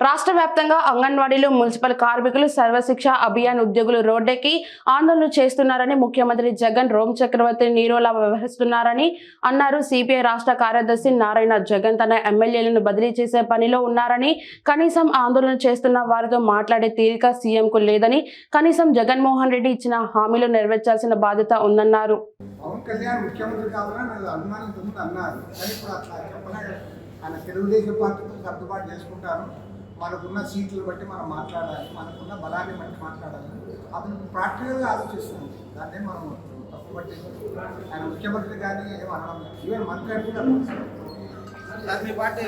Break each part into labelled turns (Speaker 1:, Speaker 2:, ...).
Speaker 1: రాష్ట్ర వ్యాప్తంగా అంగన్వాడీలు మున్సిపల్ కార్మికులు సర్వశిక్ష అభియాన్ ఉద్యోగులు రోడ్డెక్కి ఆందోళన చేస్తున్నారని ముఖ్యమంత్రి జగన్ రోమ్ చక్రవర్తి నీరోలా వ్యవహరిస్తున్నారని అన్నారు సిపిఐ రాష్ట్ర కార్యదర్శి నారాయణ జగన్. తన ఎమ్మెల్యేలను బదిలీ చేసే పనిలో ఉన్నారని కనీసం ఆందోళన చేస్తున్న వారితో మాట్లాడే తీరిక సీఎంకు లేదని కనీసం జగన్మోహన్ రెడ్డి ఇచ్చిన హామీలు నెరవేర్చాల్సిన బాధ్యత ఉందన్నారు.
Speaker 2: ఆయన తెలుగుదేశం పార్టీతో సర్దుబాటు చేసుకుంటారు. మనకున్న సీట్లు బట్టి మనం మాట్లాడాలి మనకున్న బలాన్ని బట్టి మాట్లాడాలి. అతను ప్రాక్టికల్గా ఆలోచిస్తుంది దాన్నే మనం తప్పుపట్టి ఆయన ముఖ్యమంత్రి కానీ ఏం అనడం. ఈవెన్ మంత్రి కూడా
Speaker 3: మీ పార్టీ?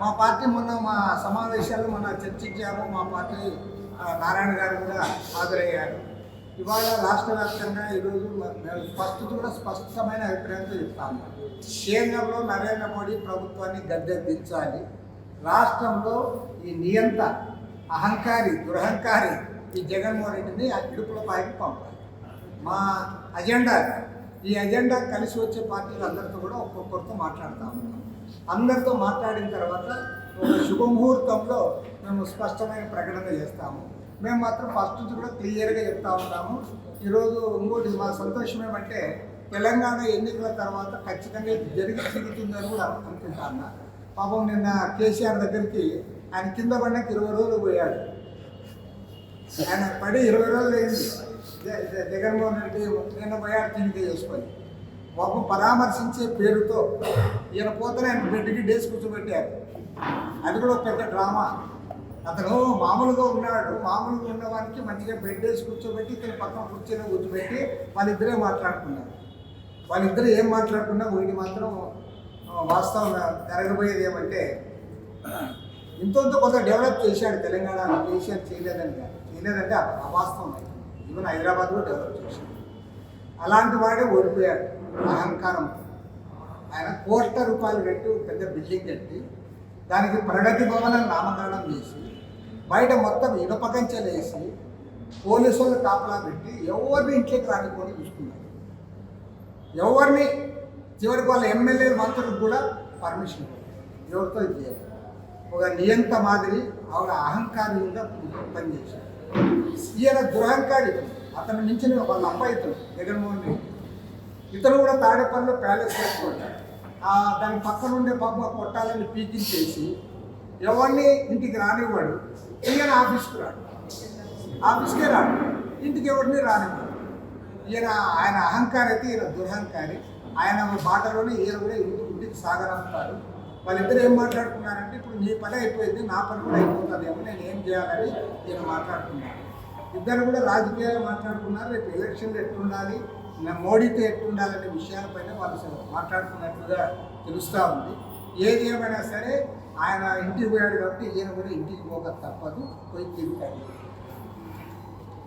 Speaker 2: మా పార్టీ మొన్న మా సమావేశాలు మొన్న చర్చించాము. మా పార్టీ నారాయణ గారు కూడా హాజరయ్యారు. ఇవాళ రాష్ట్ర వ్యాప్తంగా ఈరోజు స్పష్టత కూడా స్పష్టమైన అభిప్రాయంతో చెప్తాము. కేంద్రంలో నరేంద్ర మోడీ ప్రభుత్వాన్ని గద్దెదించాలి రాష్ట్రంలో ఈ నియంత అహంకారి దురహంకారి ఈ జగన్మోహన్ రెడ్డిని ఆ ఇడుపుల పైకి పంపాలి. మా అజెండా ఈ అజెండా కలిసి వచ్చే పార్టీలు అందరితో కూడా ఒక్కొక్కరితో మాట్లాడుతూ ఉన్నాం. అందరితో మాట్లాడిన తర్వాత ఒక శుభముహూర్తంలో మేము స్పష్టమైన ప్రకటన చేస్తాము. మేము మాత్రం ఫస్ట్ నుంచి కూడా క్లియర్గా చెప్తా ఉంటాము. ఈరోజు ఇంకోటి మా సంతోషం ఏమంటే తెలంగాణ ఎన్నికల తర్వాత ఖచ్చితంగా జరిగి తిరుగుతుందని కూడా అనుకుంటా పాపం నిన్న కేసీఆర్ దగ్గరికి ఆయన కింద పడినాక ఇరవై రోజులు పోయాడు. ఆయన పడి ఇరవై రోజులు అయింది. జ- జ- జగన్మోహన్ రెడ్డి నిన్న పోయాడు తిరిగి చేసుకొని పాపం పరామర్శించే పేరుతో ఈయన పోతే ఆయన బెడ్కి డేస్ కూర్చోబెట్టారు. అది కూడా ఒక పెద్ద డ్రామా. అతను మామూలుగా ఉన్నాడు మామూలుగా ఉన్నవానికి మంచిగా బెడ్ వేసి కూర్చోబెట్టి ఇతను పక్కన కూర్చొని కూర్చోబెట్టి వాళ్ళిద్దరే మాట్లాడుకున్నారు. వాళ్ళిద్దరు ఏం మాట్లాడుకున్నా ఒకటి మాత్రం వాస్తవం జరగబోయేది ఏమంటే ఇంతంత కొంత డెవలప్ చేశాడు తెలంగాణ కేసీఆర్ చేయలేదని చేయలేదంటే అవాస్తవం ఈవెన్ హైదరాబాద్లో డెవలప్ చేశాడు. అలాంటి వాడే ఓడిపోయాడు. అహంకారం. ఆయన కోట్ల రూపాయలు పెట్టి పెద్ద బిల్డింగ్ కట్టి దానికి ప్రగతి భవన నామకరణం చేసి బయట మొత్తం ఇనుప వేసి పోలీసు కాపలా పెట్టి ఎవరిని ఇంట్లోకి రానిపోని చూసుకున్నారు. ఎవరిని చివరికి వాళ్ళ ఎమ్మెల్యేలు మంత్రులకు కూడా పర్మిషన్ ఎవరితో ఇది ఒక నియంత మాదిరి ఆవిడ అహంకారంగా పనిచేశారు ఈయన దురహంకారి అతను మించిన వాళ్ళ అబ్బాయి ఇతను జగన్మోహన్ రెడ్డి. ఇతను కూడా తాడేపల్లిలో ప్యాలెస్ పెట్టుకుంటాడు దాని పక్కన ఉండే పాప కొట్టాలని పీకించేసి ఎవరిని ఇంటికి రానివ్వడు. ఈయన ఆఫీస్కి రాడు. ఆఫీస్కే రాడు. ఇంటికి ఎవరిని రానివ్వడు. ఈయన ఆయన అహంకారి అయితే ఈయన దురహంకారి. ఆయన బాటలోనే ఈయన కూడా ఇంటికి సాగరంటారు వాళ్ళిద్దరు ఏం మాట్లాడుకున్నారంటే ఇప్పుడు నీ పని అయిపోయింది నా పని కూడా అయిపోతుందేమో నేను ఏం చేయాలని నేను మాట్లాడుకున్నాను. ఇద్దరు కూడా రాజకీయాలు మాట్లాడుకున్నారు రేపు ఎలక్షన్లు ఎట్లుండాలి మోడీతో ఎట్లుండాలనే విషయాలపైన వాళ్ళు మాట్లాడుకున్నట్లుగా తెలుస్తూ ఉంది. ఏది ఏమైనా సరే ఆయన ఇంటికి పోయాడు కాబట్టి ఈయన కూడా ఇంటికి పోక తప్పదు పోయి తిరుగుతాడు.